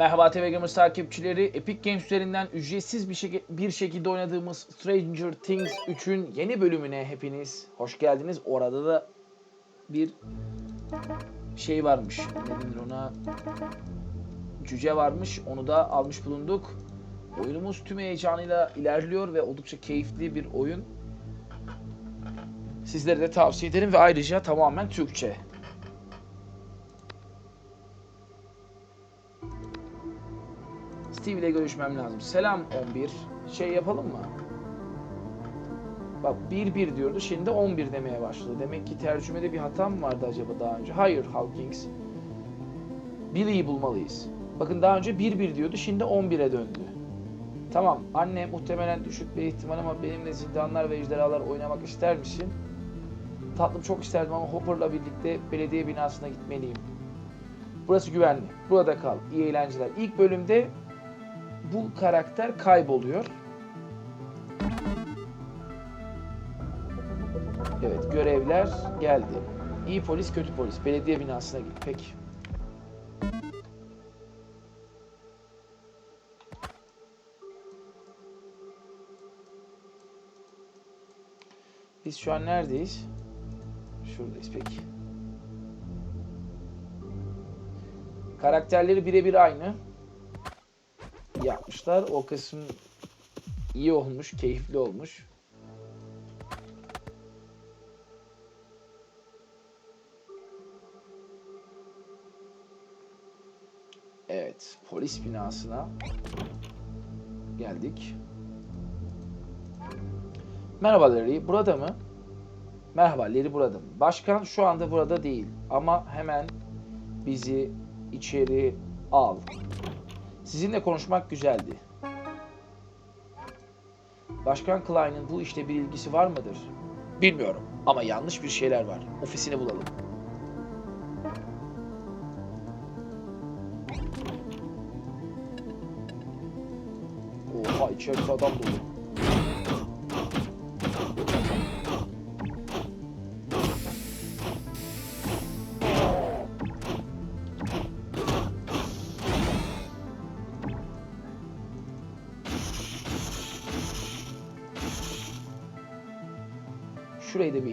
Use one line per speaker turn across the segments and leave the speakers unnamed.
Merhaba TV Gamers takipçileri. Epic Games üzerinden ücretsiz bir, şek- bir şekilde oynadığımız Stranger Things 3'ün yeni bölümüne hepiniz hoş geldiniz. Orada da bir şey varmış. Ne denir ona? Cüce varmış. Onu da almış bulunduk. Oyunumuz tüm heyecanıyla ilerliyor ve oldukça keyifli bir oyun. Sizlere de tavsiye ederim ve ayrıca tamamen Türkçe. Steve ile görüşmem lazım. Selam 11. Şey yapalım mı? Bak 1-1 diyordu. Şimdi 11 demeye başladı. Demek ki tercümede bir hata mı vardı acaba daha önce? Hayır Hawkins. Billy'yi bulmalıyız. Bakın daha önce 1-1 diyordu. Şimdi 11'e döndü. Tamam. Anne muhtemelen düşük bir ihtimal ama benimle zindanlar ve ejderhalar oynamak ister misin? Tatlım çok isterdim ama Hopper'la birlikte belediye binasına gitmeliyim. Burası güvenli. Burada kal. İyi eğlenceler. İlk bölümde bu karakter kayboluyor. Evet, görevler geldi. İyi polis, kötü polis. Belediye binasına git. Peki. Biz şu an neredeyiz? Şuradayız peki. Karakterleri birebir aynı yapmışlar. O kısım iyi olmuş, keyifli olmuş. Evet, polis binasına geldik. Merhaba Larry, burada mı? Merhaba, Larry burada mı? Başkan şu anda burada değil ama hemen bizi içeri al. Sizinle konuşmak güzeldi. Başkan Klein'in bu işte bir ilgisi var mıdır? Bilmiyorum ama yanlış bir şeyler var. Ofisini bulalım. Oha içeride adam dolu.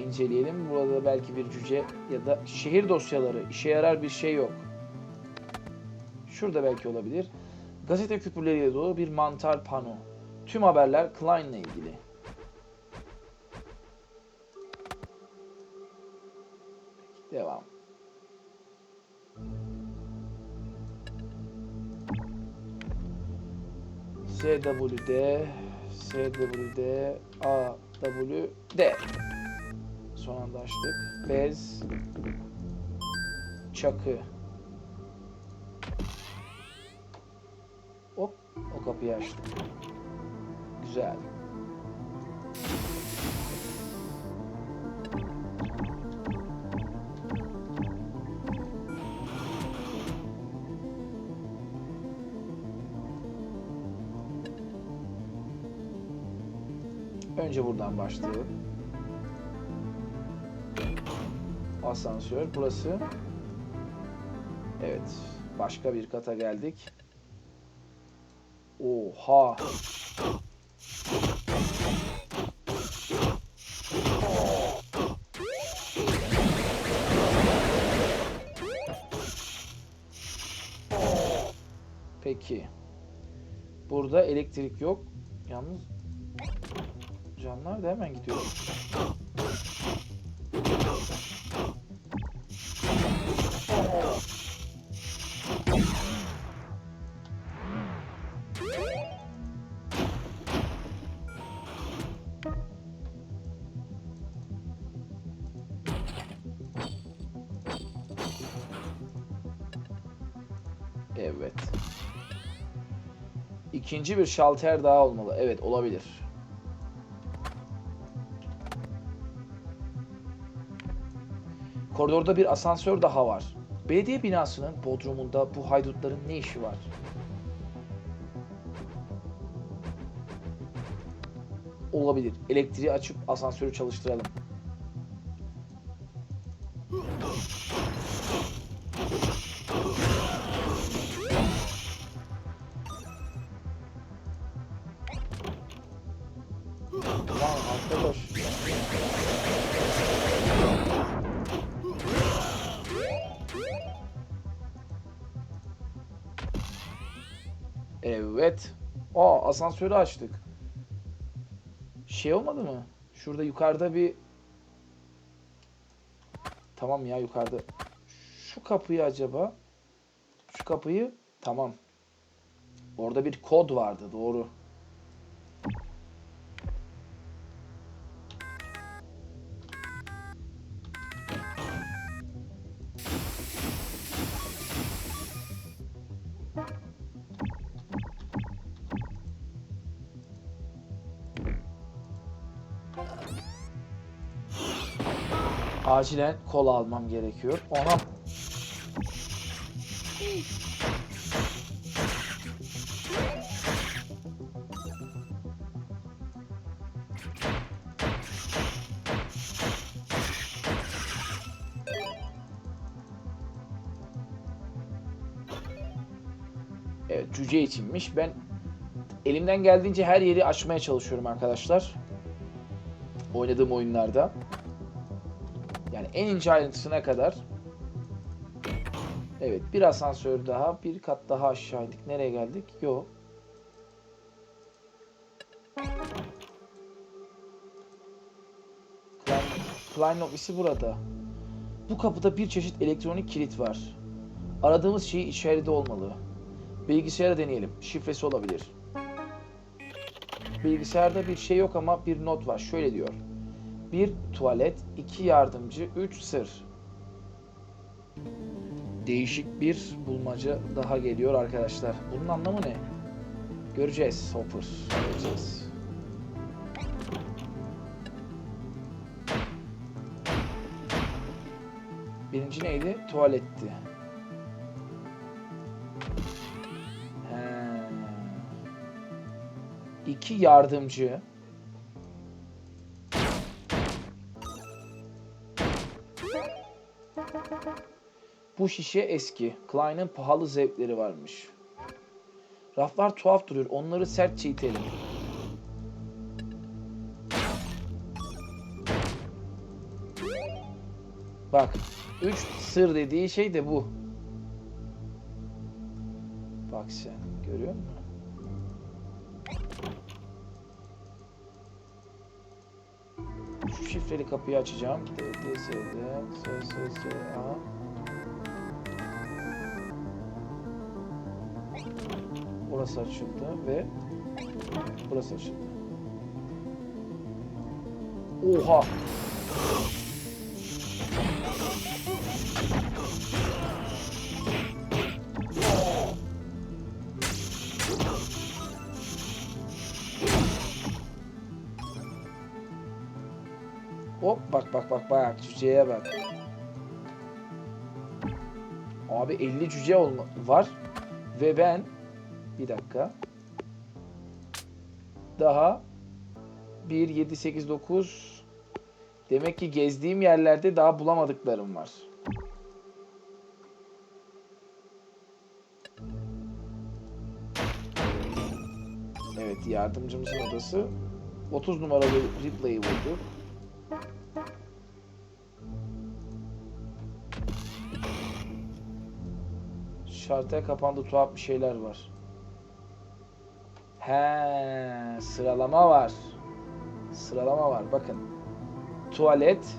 İnceleyelim. Burada belki bir cüce ya da şehir dosyaları işe yarar bir şey yok. Şurada belki olabilir. Gazete küpürleriyle dolu bir mantar pano. Tüm haberler Klein'la ilgili. Devam. SWD SWD AWD Son anda açtık. Bez Çakı Hop o kapıyı açtım. Güzel. Önce buradan başlayalım. Asansör burası. Evet. Başka bir kata geldik. Oha. Peki. Burada elektrik yok. Yalnız Canlar da hemen gidiyor. İkinci bir şalter daha olmalı. Evet olabilir. Koridorda bir asansör daha var. Belediye binasının bodrumunda bu haydutların ne işi var? Olabilir. Elektriği açıp asansörü çalıştıralım. Asansörü açtık. Şey olmadı mı? Şurada yukarıda bir Tamam ya yukarıda. Şu kapıyı acaba? Şu kapıyı tamam. Orada bir kod vardı doğru. Acilen kola almam gerekiyor. Ona Evet cüce içinmiş. Ben elimden geldiğince her yeri açmaya çalışıyorum arkadaşlar. Oynadığım oyunlarda. Yani en ince ayrıntısına kadar. Evet bir asansör daha. Bir kat daha aşağı indik. Nereye geldik? Yok. Klein, Klein ofisi burada. Bu kapıda bir çeşit elektronik kilit var. Aradığımız şey içeride olmalı. Bilgisayara deneyelim. Şifresi olabilir. Bilgisayarda bir şey yok ama bir not var. Şöyle diyor. Bir tuvalet, iki yardımcı, üç sır. Değişik bir bulmaca daha geliyor arkadaşlar. Bunun anlamı ne? Göreceğiz Hopper. Göreceğiz. Birinci neydi? Tuvaletti. He. İki yardımcı. Bu şişe eski. Klein'in pahalı zevkleri varmış. Raflar tuhaf duruyor. Onları sertçe itelim. Bak. Üç sır dediği şey de bu. Bak sen. Görüyor musun? Şu şifreli kapıyı açacağım. D, D, S, Burası açıldı ve burası açıldı. Oha! Hop bak bak bak bak cüceye bak. Abi 50 cüce olma var ve ben bir dakika. Daha 1 7 8 9 Demek ki gezdiğim yerlerde daha bulamadıklarım var. Evet yardımcımızın odası 30 numaralı Ripley'i bulduk. Şartaya kapandı tuhaf bir şeyler var. He, sıralama var. Sıralama var. Bakın. Tuvalet.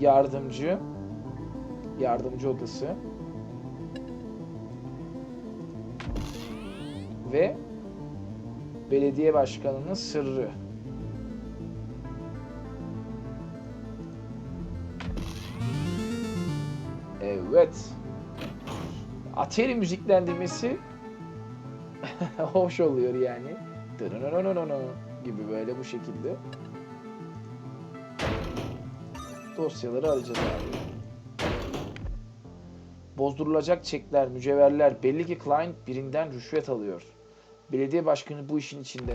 Yardımcı. Yardımcı odası. Ve belediye başkanının sırrı. Evet. Atari müziklendirmesi hoş oluyor yani. Gibi böyle bu şekilde. Dosyaları arayacağız abi. Bozdurulacak çekler, mücevherler. Belli ki Klein birinden rüşvet alıyor. Belediye başkanı bu işin içinde.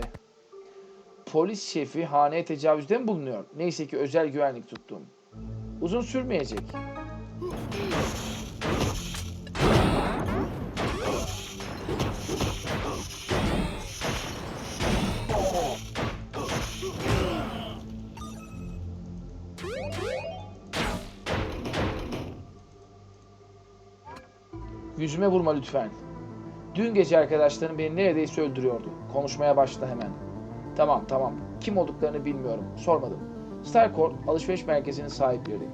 Polis şefi haneye tecavüzde mi bulunuyor? Neyse ki özel güvenlik tuttum. Uzun sürmeyecek. Yüzüme vurma lütfen. Dün gece arkadaşlarım beni neredeyse öldürüyordu. Konuşmaya başla hemen. Tamam tamam. Kim olduklarını bilmiyorum. Sormadım. Starcourt alışveriş merkezinin sahipleri.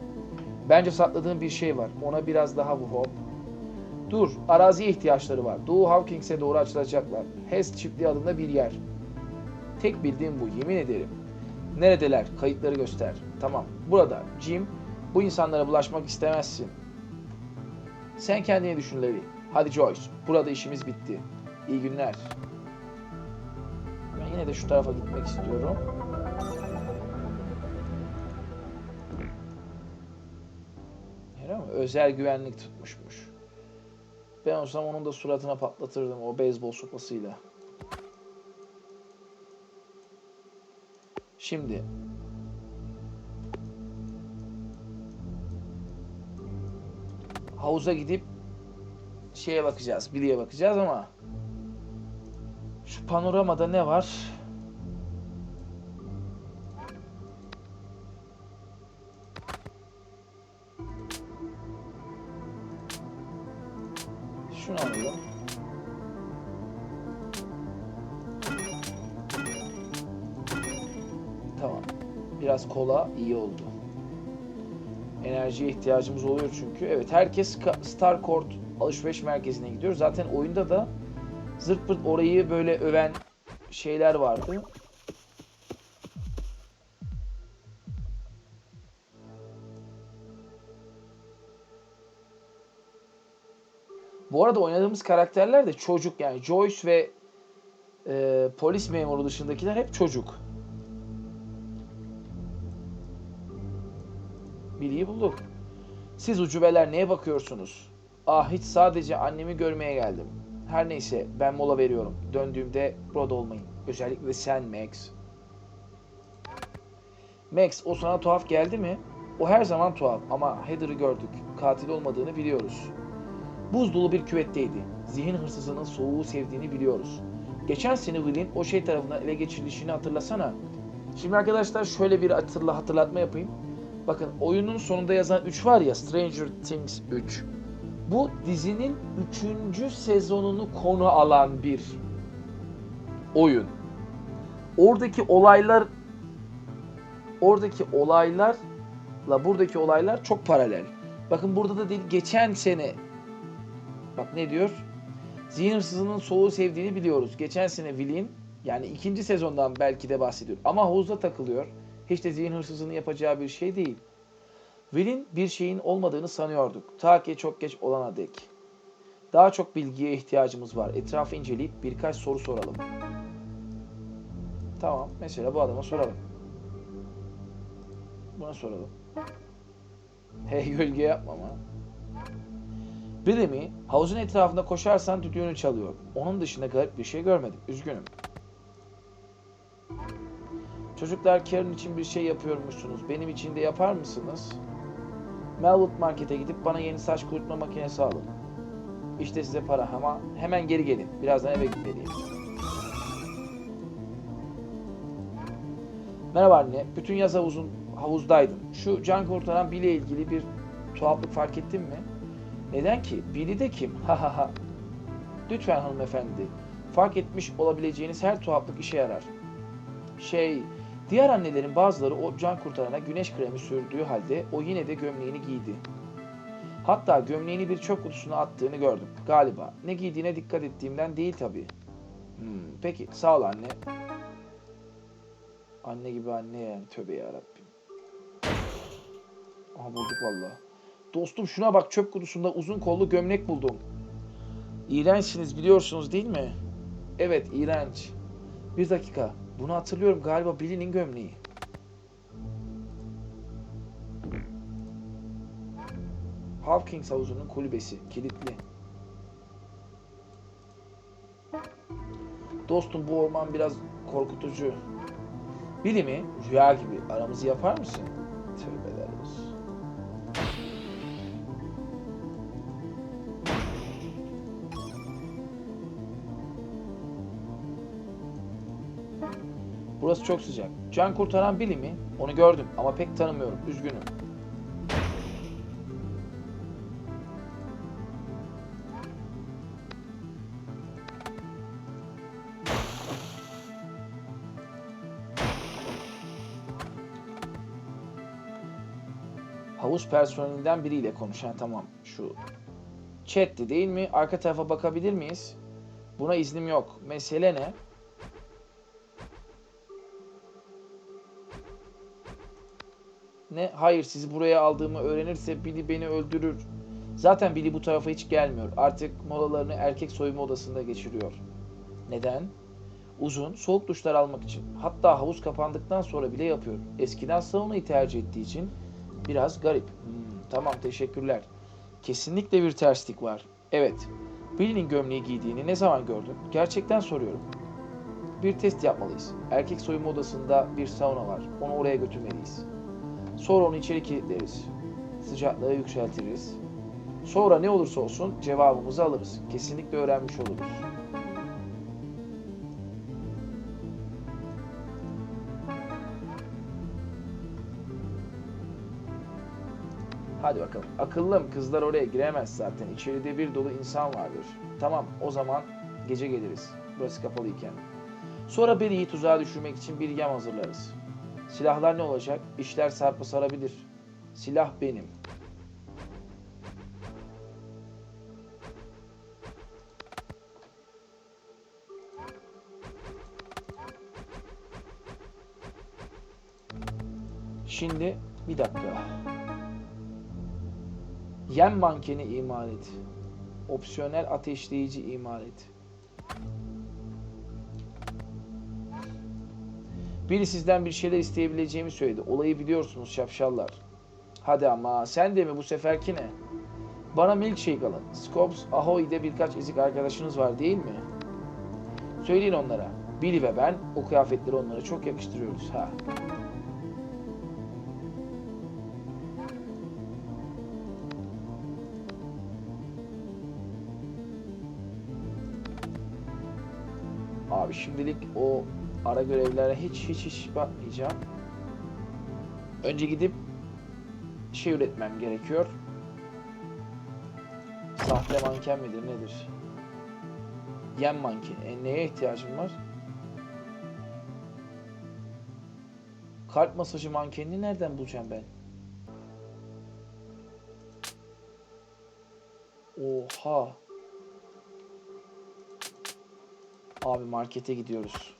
Bence sakladığın bir şey var. Ona biraz daha vur hop. Dur. Araziye ihtiyaçları var. Doğu Hawkings'e doğru açılacaklar. Hest çiftliği adında bir yer. Tek bildiğim bu. Yemin ederim. Neredeler? Kayıtları göster. Tamam. Burada. Jim. Bu insanlara bulaşmak istemezsin. Sen kendine düşün Larry. Hadi Joyce. Burada işimiz bitti. İyi günler. Ben yine de şu tarafa gitmek istiyorum. Özel güvenlik tutmuşmuş. Ben olsam onun da suratına patlatırdım o beyzbol sopasıyla. Şimdi havuza gidip şeye bakacağız, Billy'e bakacağız ama şu panoramada ne var? Şunu alalım. Tamam. Biraz kola iyi oldu. Enerjiye ihtiyacımız oluyor çünkü. Evet herkes Starcourt alışveriş merkezine gidiyor. Zaten oyunda da zırt pırt orayı böyle öven şeyler vardı. Bu arada oynadığımız karakterler de çocuk yani Joyce ve e, polis memuru dışındakiler hep çocuk. Billy'yi bulduk. Siz ucubeler neye bakıyorsunuz? Ah hiç sadece annemi görmeye geldim. Her neyse ben mola veriyorum. Döndüğümde burada olmayın. Özellikle sen Max. Max o sana tuhaf geldi mi? O her zaman tuhaf ama Heather'ı gördük. Katil olmadığını biliyoruz. Buz dolu bir küvetteydi. Zihin hırsızının soğuğu sevdiğini biliyoruz. Geçen sene Will'in o şey tarafından ele geçirilişini hatırlasana. Şimdi arkadaşlar şöyle bir hatırla hatırlatma yapayım. Bakın oyunun sonunda yazan 3 var ya Stranger Things 3. Bu dizinin 3. sezonunu konu alan bir oyun. Oradaki olaylar oradaki olaylarla buradaki olaylar çok paralel. Bakın burada da değil geçen sene bak ne diyor? Zihin hırsızının soğuğu sevdiğini biliyoruz. Geçen sene Will'in yani ikinci sezondan belki de bahsediyor. Ama havuzda takılıyor. Hiç de zihin hırsızının yapacağı bir şey değil. Will'in bir şeyin olmadığını sanıyorduk. Ta ki çok geç olana dek. Daha çok bilgiye ihtiyacımız var. Etrafı inceleyip birkaç soru soralım. Tamam. Mesela bu adama soralım. Buna soralım. Hey gölge yapma ama. Billy? Havuzun etrafında koşarsan düdüğünü çalıyor. Onun dışında garip bir şey görmedim. Üzgünüm. Çocuklar Karen için bir şey yapıyormuşsunuz. Benim için de yapar mısınız? Melwood Market'e gidip bana yeni saç kurutma makinesi alın. İşte size para ama hemen geri gelin. Birazdan eve gitmeliyim. Merhaba anne. Bütün yaz havuzun havuzdaydım. Şu can kurtaran Billy ile ilgili bir tuhaflık fark ettin mi? Neden ki? Billy de kim? Ha ha ha. Lütfen hanımefendi. Fark etmiş olabileceğiniz her tuhaflık işe yarar. Şey, diğer annelerin bazıları o can kurtarana güneş kremi sürdüğü halde o yine de gömleğini giydi. Hatta gömleğini bir çöp kutusuna attığını gördüm. Galiba. Ne giydiğine dikkat ettiğimden değil tabii. Hmm, peki, sağ ol anne. Anne gibi anne yani. Tövbe yarabbim. Aha bulduk valla. Dostum şuna bak çöp kutusunda uzun kollu gömlek buldum. İğrençsiniz biliyorsunuz değil mi? Evet iğrenç. Bir dakika. Bunu hatırlıyorum galiba Billy'nin gömleği. Hawkins havuzunun kulübesi. Kilitli. Dostum bu orman biraz korkutucu. Billy mi? Rüya gibi. Aramızı yapar mısın? Tövbeler Burası çok sıcak. Can kurtaran Billy mi? Onu gördüm ama pek tanımıyorum. Üzgünüm. havuz personelinden biriyle konuşan tamam şu chatte değil mi? Arka tarafa bakabilir miyiz? Buna iznim yok. Mesele ne? Ne? Hayır sizi buraya aldığımı öğrenirse Billy beni öldürür. Zaten Billy bu tarafa hiç gelmiyor. Artık molalarını erkek soyunma odasında geçiriyor. Neden? Uzun, soğuk duşlar almak için. Hatta havuz kapandıktan sonra bile yapıyor. Eskiden saunayı tercih ettiği için biraz garip. Hmm, tamam teşekkürler. Kesinlikle bir terslik var. Evet. Billy'nin gömleği giydiğini ne zaman gördün? Gerçekten soruyorum. Bir test yapmalıyız. Erkek soyunma odasında bir sauna var. Onu oraya götürmeliyiz. Sonra onu içeri kilitleriz. Sıcaklığı yükseltiriz. Sonra ne olursa olsun cevabımızı alırız. Kesinlikle öğrenmiş oluruz. Hadi bakalım. Akıllım kızlar oraya giremez zaten. İçeride bir dolu insan vardır. Tamam o zaman gece geliriz. Burası kapalıyken. Sonra Billy'yi tuzağa düşürmek için bir yem hazırlarız. Silahlar ne olacak? İşler sarpa sarabilir. Silah benim. Şimdi bir dakika. Yem mankeni imal et. Opsiyonel ateşleyici imal et. Biri sizden bir şeyler isteyebileceğimi söyledi. Olayı biliyorsunuz şapşallar. Hadi ama sen de mi bu seferki ne? Bana milkshake alın. Scopes, Ahoy'de birkaç ezik arkadaşınız var değil mi? Söyleyin onlara. Billy ve ben o kıyafetleri onlara çok yakıştırıyoruz ha. Abi şimdilik o ara görevlere hiç hiç hiç bakmayacağım. Önce gidip şey üretmem gerekiyor. Sahte manken midir nedir? Yem manken. E, neye ihtiyacım var? Kalp masajı mankenini nereden bulacağım ben? Oha. Abi markete gidiyoruz.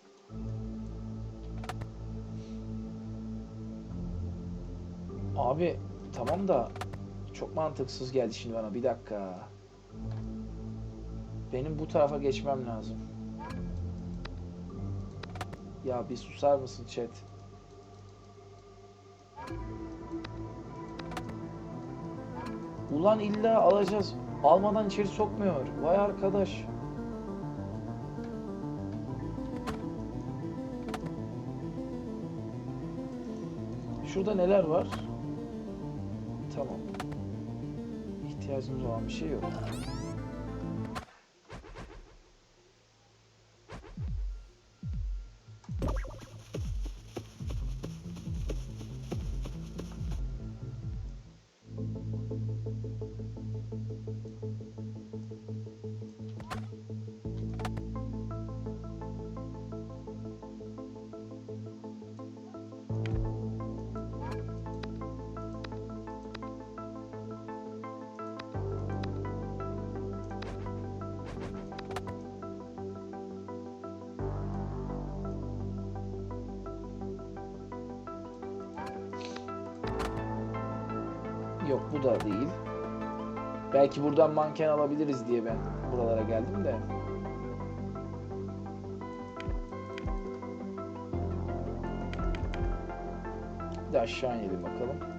Abi tamam da çok mantıksız geldi şimdi bana. Bir dakika. Benim bu tarafa geçmem lazım. Ya bir susar mısın chat? Ulan illa alacağız. Almadan içeri sokmuyor. Vay arkadaş. Şurada neler var? Tamam. İhtiyacımız olan bir şey yok. Bu da değil. Belki buradan manken alabiliriz diye ben buralara geldim de. Bir de aşağı inelim bakalım.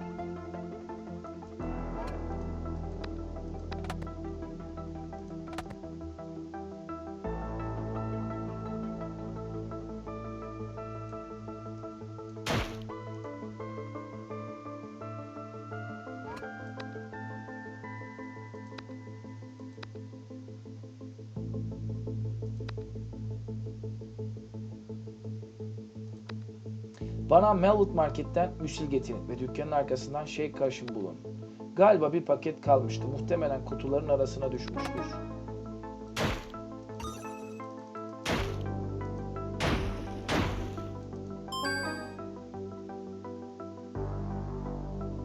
Bana Melwood Market'ten müsil getirin ve dükkanın arkasından şey karışım bulun. Galiba bir paket kalmıştı. Muhtemelen kutuların arasına düşmüştür.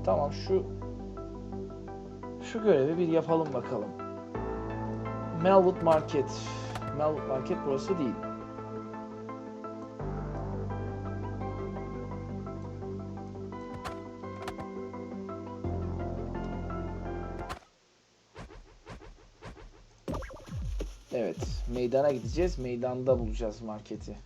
Tamam şu görevi bir yapalım bakalım. Melwood Market. Melwood Market burası değil. Evet, meydana gideceğiz. Meydanda bulacağız marketi.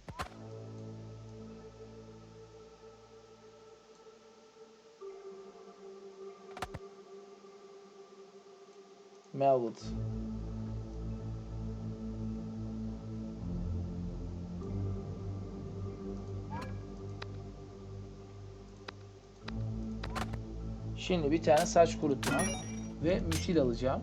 Melwood. Şimdi bir tane saç kurutma ve müsil alacağım.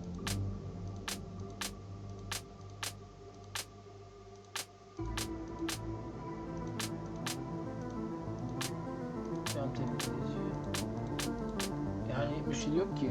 Temizleyici. Yani müsil yok ki.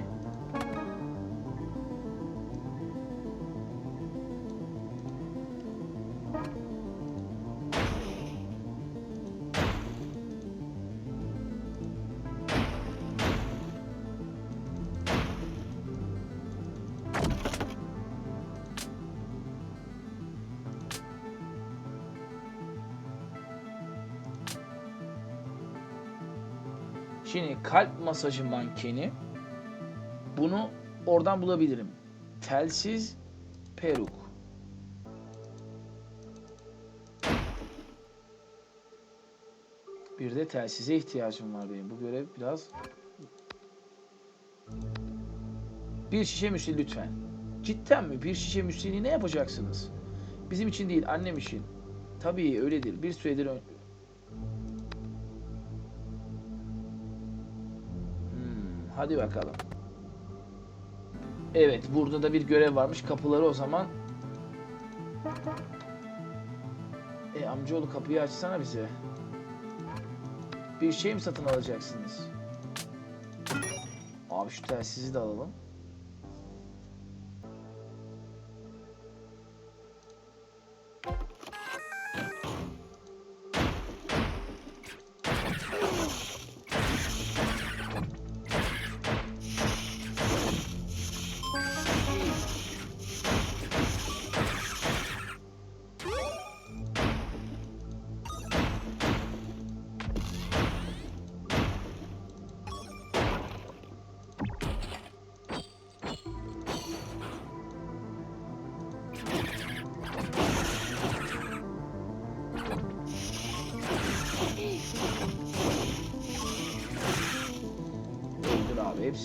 Şimdi kalp masajı mankeni bunu oradan bulabilirim. Telsiz peruk. Bir de telsize ihtiyacım var benim. Bu görev biraz... Bir şişe müsli lütfen. Cidden mi? Bir şişe müsliğini ne yapacaksınız? Bizim için değil, annem için. Tabii öyledir. Bir süredir hadi bakalım. Evet, burada da bir görev varmış. Kapıları o zaman. E amcaoğlu kapıyı açsana bize. Bir şey mi satın alacaksınız? Abi şu telsizi de alalım.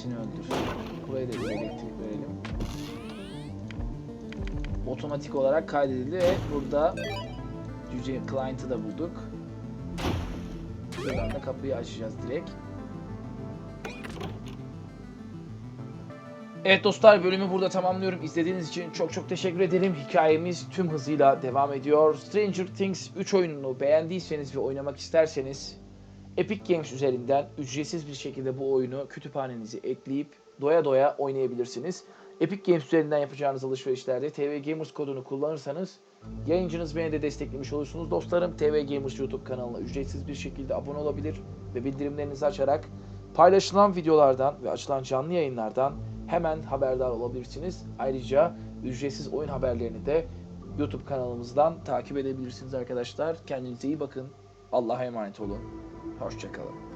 Hepsini öldür. Buraya da bir elektrik verelim. Otomatik olarak kaydedildi ve burada Cüce Client'ı da bulduk. Şuradan da kapıyı açacağız direkt. Evet dostlar bölümü burada tamamlıyorum. İzlediğiniz için çok çok teşekkür ederim. Hikayemiz tüm hızıyla devam ediyor. Stranger Things 3 oyununu beğendiyseniz ve oynamak isterseniz Epic Games üzerinden ücretsiz bir şekilde bu oyunu kütüphanenize ekleyip doya doya oynayabilirsiniz. Epic Games üzerinden yapacağınız alışverişlerde TV Gamers kodunu kullanırsanız yayıncınız beni de desteklemiş olursunuz. Dostlarım TV Gamers YouTube kanalına ücretsiz bir şekilde abone olabilir ve bildirimlerinizi açarak paylaşılan videolardan ve açılan canlı yayınlardan hemen haberdar olabilirsiniz. Ayrıca ücretsiz oyun haberlerini de YouTube kanalımızdan takip edebilirsiniz arkadaşlar. Kendinize iyi bakın. Allah'a emanet olun. Hoşçakalın.